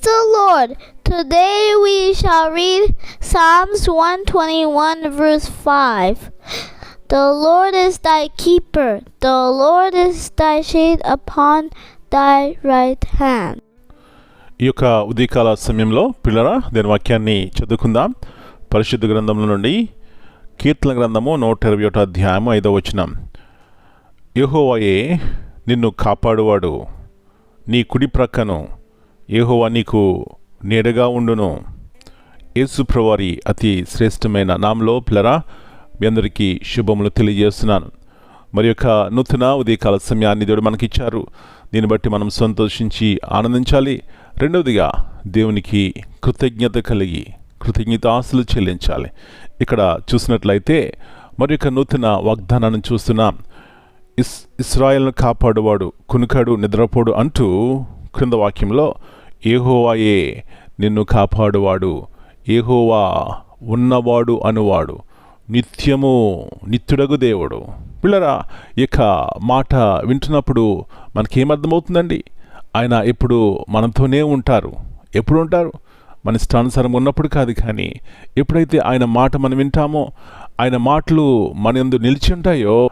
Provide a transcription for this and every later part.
the Lord. Today we shall read Psalms 121, verse 5. The Lord is thy keeper, the Lord is thy shade upon thy right hand. ఈ యొక్క ఉదయకాల సమయంలో పిల్లరా దేని వాక్యాన్ని చదువుకుందాం పరిశుద్ధ గ్రంథంలో నుండి కీర్తన గ్రంథము నూట ఇరవై ఒకటో అధ్యాయం ఐదో వచనం యెహోవాయే నిన్ను కాపాడువాడు నీ కుడి ప్రక్కను ఏహోవా నీకు నీడగా ఉండును. యేసుప్రవారి అతి శ్రేష్టమైన నామలో పిల్లరా మీ అందరికీ శుభములు తెలియజేస్తున్నాను. మరి యొక్క నూతన ఉదయకాల సమయాన్ని దేవుడు మనకిచ్చారు. దీన్ని బట్టి మనం సంతోషించి ఆనందించాలి. రెండవదిగా దేవునికి కృతజ్ఞత కలిగి కృతజ్ఞత ఆశలు చెల్లించాలి. ఇక్కడ చూసినట్లయితే మరి యొక్క నూతన వాగ్దానాన్ని చూస్తున్నాం. ఇస్ ఇస్రాయల్ను కాపాడువాడు కునుకాడు నిద్రపోడు అంటూ క్రింద వాక్యంలో ఏహోవాయే నిన్ను కాపాడువాడు. ఏహోవా ఉన్నవాడు అనువాడు. నిత్యము నిత్యుడగు దేవుడు. పిల్లరా ఇక మాట వింటున్నప్పుడు మనకేమర్థమవుతుందండి? ఆయన ఎప్పుడు మనతోనే ఉంటారు. ఎప్పుడు ఉంటారు మన ఇష్టానుసారం ఉన్నప్పుడు కాదు కానీ ఎప్పుడైతే ఆయన మాట మనం వింటామో ఆయన మాటలు మన ఎందు నిలిచి ఉంటాయో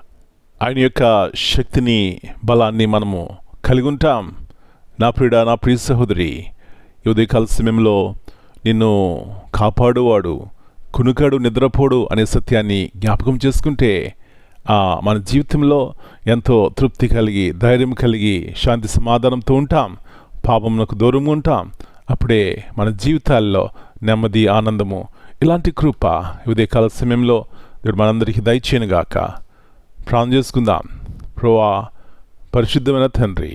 ఆయన యొక్క శక్తిని బలాన్ని మనము కలిగి ఉంటాం. నా ప్రియుడ నా ప్రియ సహోదరి ఉదయకాల సమయంలో నిన్ను కాపాడువాడు కునుకాడు నిద్రపోడు అనే సత్యాన్ని జ్ఞాపకం చేసుకుంటే ఆ, మన జీవితంలో ఎంతో తృప్తి కలిగి ధైర్యం కలిగి శాంతి సమాధానంతో ఉంటాం పాపమునకు దూరంగా ఉంటాం. అప్పుడే మన జీవితాల్లో నెమ్మది ఆనందము ఇలాంటి కృప ఉదయకాల సమయంలో దేవుడు మనందరికీ దయచేయనుగాక. ప్రాణం చేసుకుందాం. ప్రోవా పరిశుద్ధమైన తండ్రి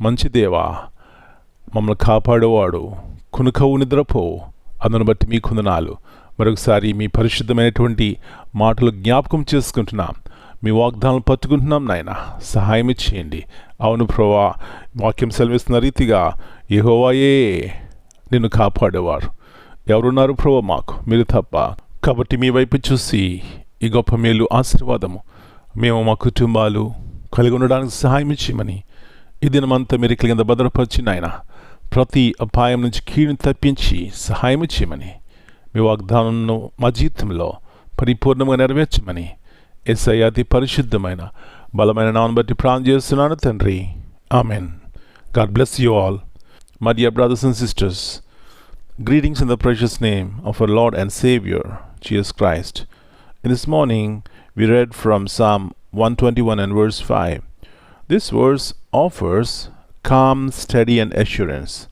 మంచి దేవా మమ్మల్ని కాపాడేవాడు. కునుకవు నిద్రపో. అందును బట్టి మీ కుందనాలు మరొకసారి మీ పరిశుద్ధమైనటువంటి మాటలు జ్ఞాపకం చేసుకుంటున్నాం. మీ వాగ్దానాలు పట్టుకుంటున్నాం నాయన. సహాయం చేయండి. అవును ప్రభా వాక్యం సెలవిస్తున్న రీతిగా యెహోవాయే నిన్ను కాపాడేవారు. ఎవరున్నారు ప్రభా మాకు? మీరు తప్ప. కాబట్టి మీ వైపు చూసి ఈ గొప్ప మేలు ఆశీర్వాదము మేము మా కుటుంబాలు కలిగి ఉండడానికి సహాయం చేయమని ఈ దినమంతా మీరు కింద భద్రపరిచి నాయన ప్రతి అపాయం నుంచి కీడుని తప్పించి సహాయం చేయమని మీ వాగ్దానంను మా జీవితంలో పరిపూర్ణంగా నెరవేర్చమని ఎస్ఐ అతి పరిశుద్ధమైన బలమైన నామను బట్టి ప్రాణం చేస్తున్నాను తండ్రి amen God bless you all my dear brothers and sisters Greetings in the precious name of our Lord and Savior, Jesus Christ. In this morning, we read from Psalm 121 and verse 5. This verse offers calm, steady, and assurance.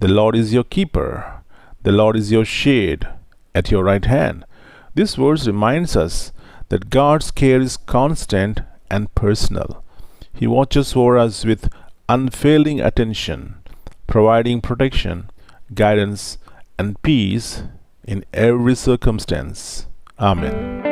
The Lord is your keeper, the Lord is your shade at your right hand. This verse reminds us that God's care is constant and personal. He watches over us with unfailing attention, providing protection, guidance, and peace in every circumstance. Amen.